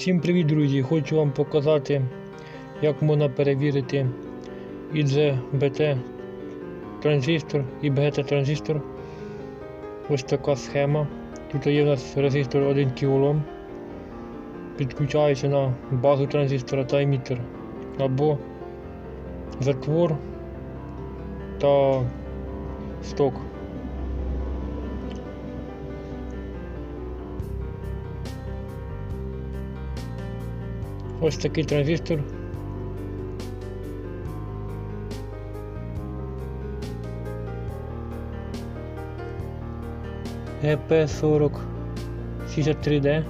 Всім привіт, друзі! Хочу вам показати, як можна перевірити IGBT транзистор і BGT транзистор. Ось така схема. Тут є у нас резистор 1 кОм. Підключається на базу транзистора та емітер або затвор та сток. Ось такий транзистор. EP40 63D.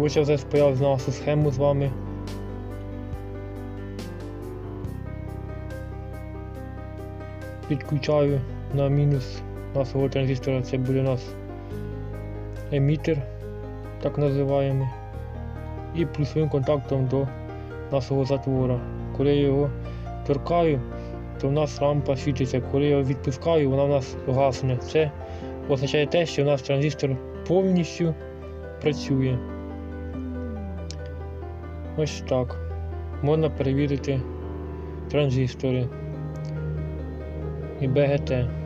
Ось я вже спаяв нашу схему з вами. Підключаю на мінус нашого транзистора, це буде у нас емітер, так називаємо, і плюсовим контактом до нашого затвора. Коли я його торкаю, то в нас лампа світиться. Коли я його відпускаю, вона в нас гасне. Це означає те, що у нас транзистор повністю працює. Ось так. Можна перевірити транзистори і БГТ.